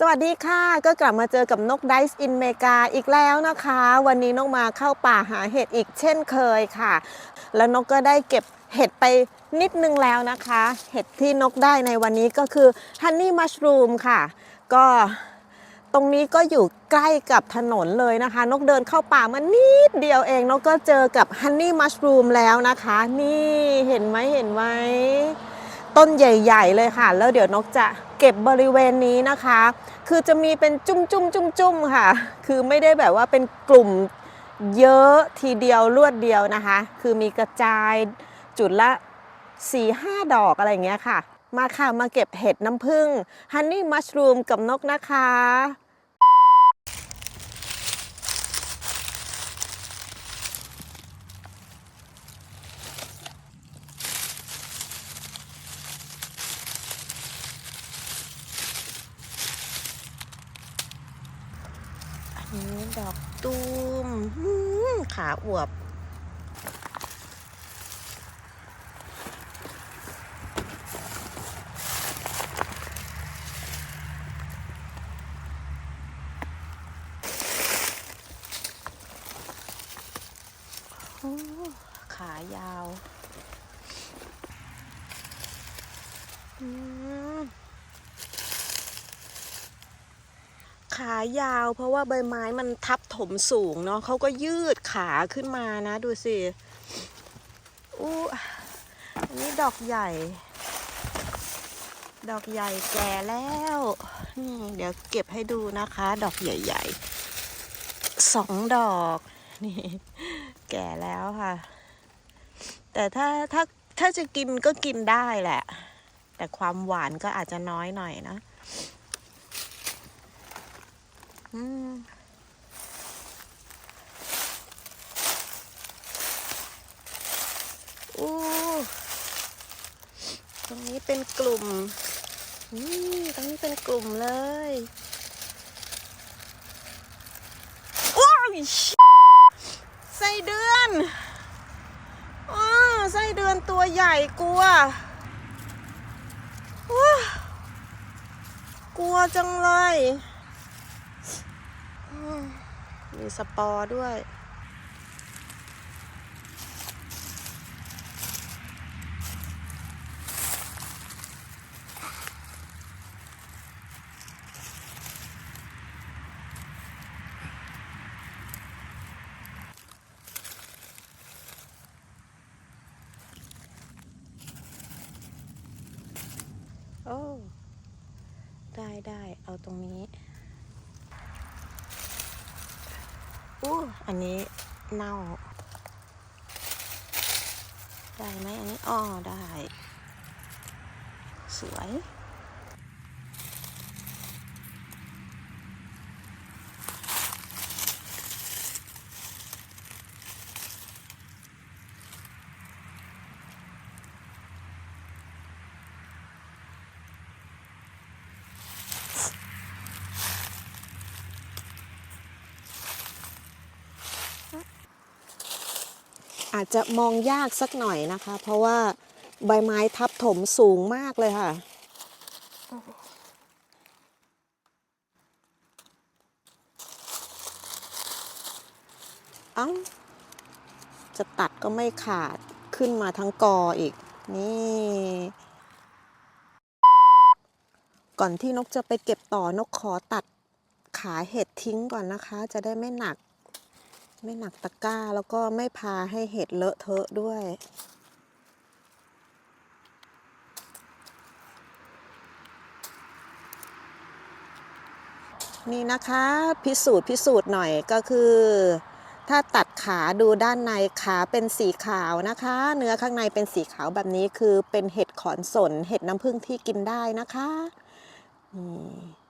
สวัสดีค่ะ ก็กลับมาเจอกับนกไดซ์อินเมกาอีกแล้วนะคะ วันนี้นกมาเข้าป่าหาเห็ดอีกเช่นเคยค่ะ แล้วนกก็ได้เก็บเห็ดไปนิดนึงแล้วนะคะ เห็ดที่นกได้ในวันนี้ก็คือฮันนี่มัชรูมค่ะ ก็ตรงนี้ก็อยู่ใกล้กับถนนเลยนะคะ นกเดินเข้าป่ามานิดเดียวเองนกก็เจอกับฮันนี่มัชรูมแล้วนะคะ นี่เห็นไหมเห็นไหม ต้นใหญ่ ๆ เลยค่ะ แล้วเดี๋ยวนกจะเก็บบริเวณนี้นะคะ คือจะมีเป็นจุ้มจุ้มจุ้มจุ้มๆค่ะ คือไม่ได้แบบว่าเป็นกลุ่มเยอะทีเดียวรวดเดียวนะคะ คือมีกระจายจุดละ4 5ดอกอะไรอย่างเงี้ยค่ะ มาค่ะ มาเก็บเห็ดน้ำผึ้งฮันนี่มัชรูมกับนกนะคะ อันนี้ดอก ตูมขาอวบ ขายาว อืม ขายาว เพราะว่าใบไม้มันทับถมสูงเนาะเขาก็ยืดขาขึ้นมานะดูสิอู้อันนี้ดอกใหญ่ ดอกใหญ่แก่แล้วนี่เดี๋ยวเก็บให้ดูนะคะ ดอกใหญ่ๆสองดอกนี่แก่แล้วค่ะ แต่ถ้าถ้าถ้าจะกินก็กินได้แหละ แต่ความหวานก็อาจจะน้อยหน่อยนะ อู้ตรงนี้เป็นกลุ่มนี่ตรงนี้เป็นกลุ่มเลยโอ้ยไส้เดือนออไส้เดือนตัวใหญ่กลัวว้ากลัวจังเลย มีสปอร์ด้วย โอ้ ได้ได้ เอาตรงนี้ อู้อันนี้เน่า ได้ไหมอันนี้อ๋อได้ สวย อาจจะมองยากสักหน่อยนะคะ เพราะว่าใบไม้ทับถมสูงมากเลยค่ะ เอ้า จะตัดก็ไม่ขาดขึ้นมาทั้งกออีก นี่ ก่อนที่นกจะไปเก็บต่อนกขอตัดขาเห็ดทิ้งก่อนนะคะ จะได้ไม่หนัก ไม่หนักตะกร้าแล้วก็ไม่พาให้เห็ดเลอะเทอะด้วยนี่นะคะพิสูจน์พิสูจน์หน่อยก็คือ ถ้าตัดขาดูด้านในขาเป็นสีขาวนะคะ เนื้อข้างในเป็นสีขาวแบบนี้คือเป็นเห็ดขอนสน เห็ดน้ำผึ้งที่กินได้นะคะนี่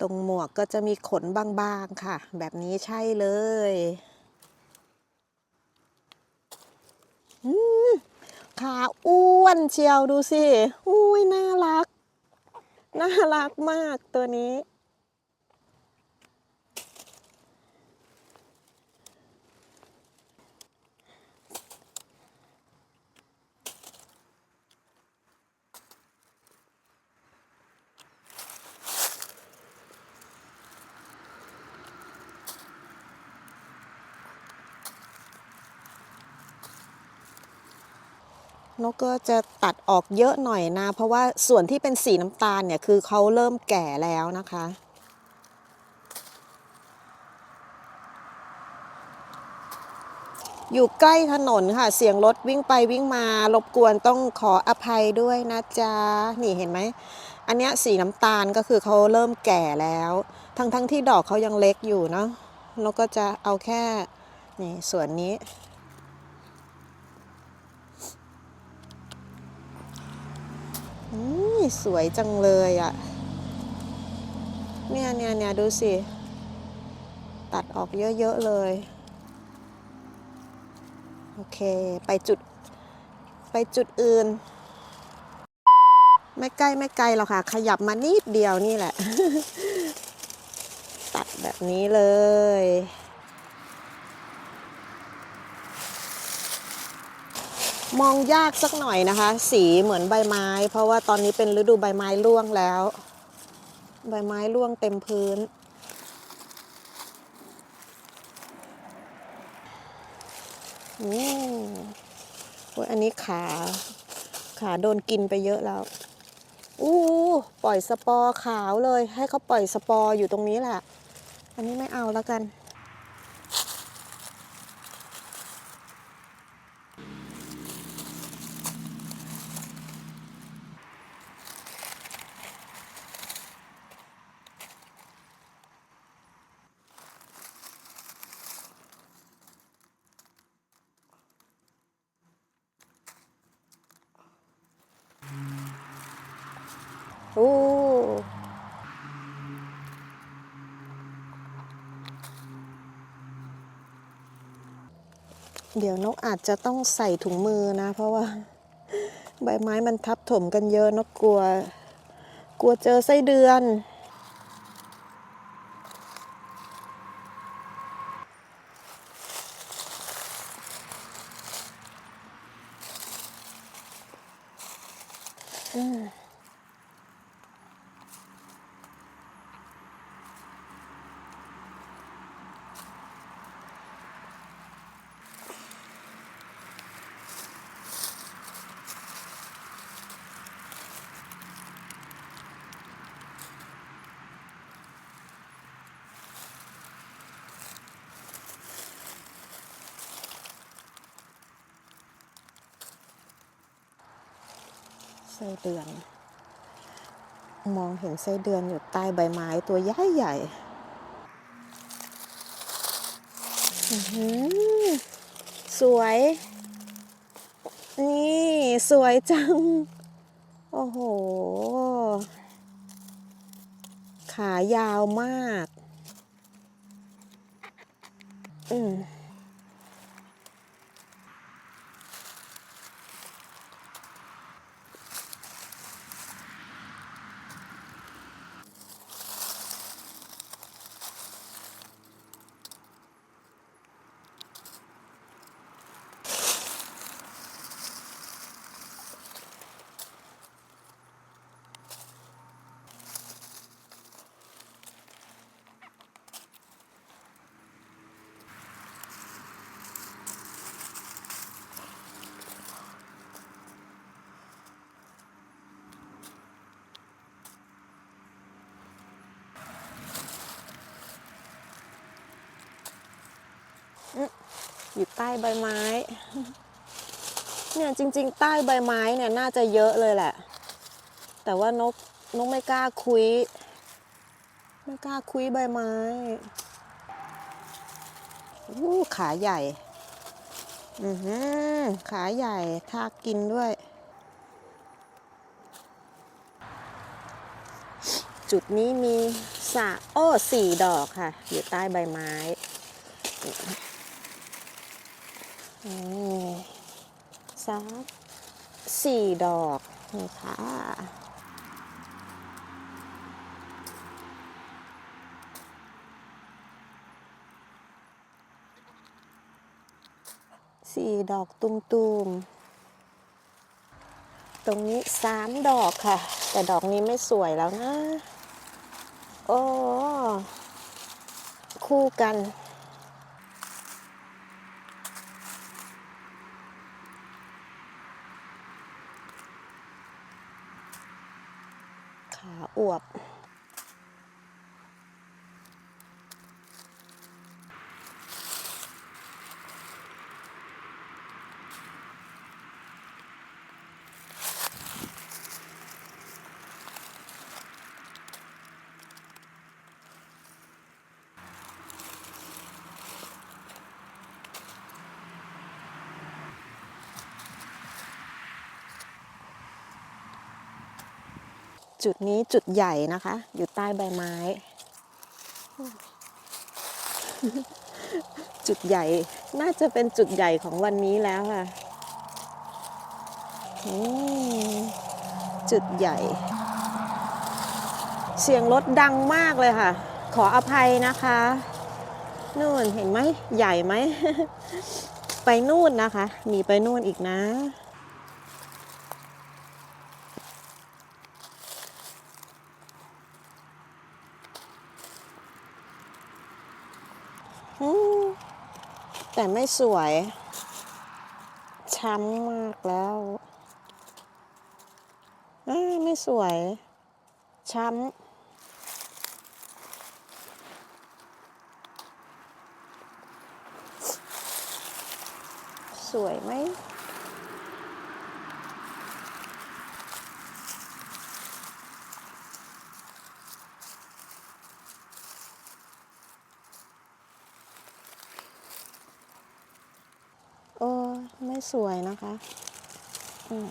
ตรงหมวกก็จะมีขนบางๆค่ะ แบบนี้ใช่เลยขาอ้วนเชียวดูสิ อุ้ยน่ารัก น่ารักมากตัวนี้ นกก็จะตัดออกเยอะหน่อยนะ เพราะว่าส่วนที่เป็นสีน้ำตาลเนี่ยคือเขาเริ่มแก่แล้วนะคะ อยู่ใกล้ถนนค่ะ เสียงรถวิ่งไปวิ่งมารบกวนต้องขออภัยด้วยนะจ๊ะ นี่เห็นไหม อันเนี้ยสีน้ำตาลก็คือเขาเริ่มแก่แล้ว ทั้งทั้งที่ดอกเขายังเล็กอยู่เนาะนกก็จะเอาแค่นี่ส่วนนี้ สวยจังเลยอะ่ะ เนี่ยเนี่ยเนี่ยดูสิ ตัดออกเยอะ ๆ เลย โอเค ไปจุด ไปจุดอื่น ไม่ใกล้ไม่ไกลหรอกค่ะ ขยับมานิดเดียวนี่แหละ ตัดแบบนี้เลย มองยากสักหน่อยนะคะ สีเหมือนใบไม้ เพราะว่าตอนนี้เป็นฤดูใบไม้ร่วงแล้ว ใบไม้ร่วงเต็มพื้น อืมโอ้ยอันนี้ขา ขาโดนกินไปเยอะแล้ว อู้ปล่อยสปอร์ขาวเลย ให้เขาปล่อยสปอร์อยู่ตรงนี้แหละ อันนี้ไม่เอาแล้วกัน โอ้ เดี๋ยวนกอาจจะต้องใส่ถุงมือนะ เพราะว่าใบไม้มันทับถมกันเยอะนกกลัว กลัวเจอไส้เดือน ไส้เดือน มองเห็นไส้เดือนอยู่ใต้ใบไม้ตัวใหญ่ใหญ่สวย นี่สวยจัง โอ้โห ขายาวมาก อืม อยู่ใต้ใบไม้ เนี่ยจริง ๆ ใต้ใบไม้เนี่ยน่าจะเยอะเลยแหละ แต่ว่านกนกไม่กล้าคุย ไม่กล้าคุยใบไม้อู้ขาใหญ่ อือหือขาใหญ่ทากกินด้วย จุดนี้มีสระโอ้สี่ดอกค่ะ อยู่ใต้ใบไม้ อืมสักสี่ดอกนี่ค่ะสี่ดอกตุ้มๆ ตรงนี้สามดอกค่ะ แต่ดอกนี้ไม่สวยแล้วนะ โอ้ คู่กัน อ ขาอ วบ จุดนี้จุดใหญ่นะคะ อยู่ใต้ใบไม้ จุดใหญ่ น่าจะเป็นจุดใหญ่ของวันนี้แล้วค่ะจุดใหญ่ เสียงรถดังมากเลยค่ะ ขออภัยนะคะนู่นเห็นไหมใหญ่ไหม ไปนู่นนะคะ มีไปนู่นอีกนะ อืม แต่ไม่สวย ช้ำมากแล้วไม่สวย ช้ำสวยไหม โอ้ไม่ สวยนะคะ อืม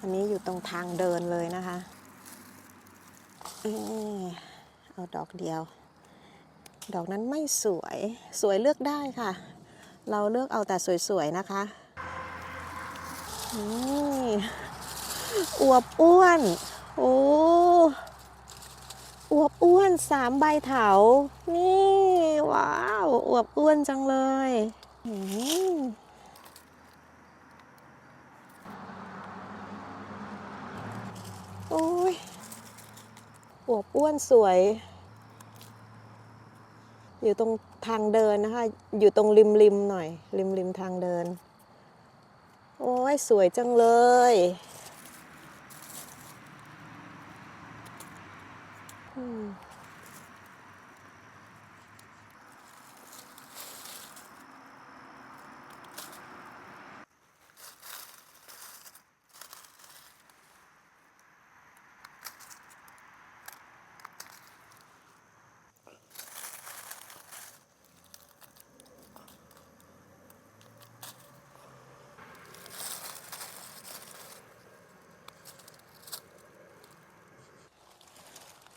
อันนี้อยู่ตรงทางเดินเลยนะคะอืมเอาดอกเดียว ดอกนั้นไม่สวย สวยเลือกได้ค่ะ เราเลือกเอาแต่สวยๆนะคะนี่อวบอ้วน โอ้อวบอ้วนสามใบเถา นี่ ว้าว อวบอ้วนจังเลยอื โอ้ยอวบอ้วนสวย อยู่ตรงทางเดินนะคะ อยู่ตรงริมริมหน่อย ริมริมทางเดิน โอ้ยสวยจังเลยอืม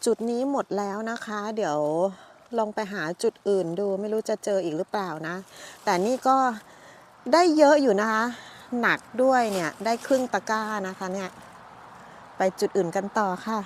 จุดนี้หมดแล้วนะคะ เดี๋ยวลองไปหาจุดอื่นดูไม่รู้จะเจออีกหรือเปล่านะ แต่นี่ก็ได้เยอะอยู่นะคะ หนักด้วยเนี่ย ได้ครึ่งตะกร้านะคะเนี่ย ไปจุดอื่นกันต่อค่ะ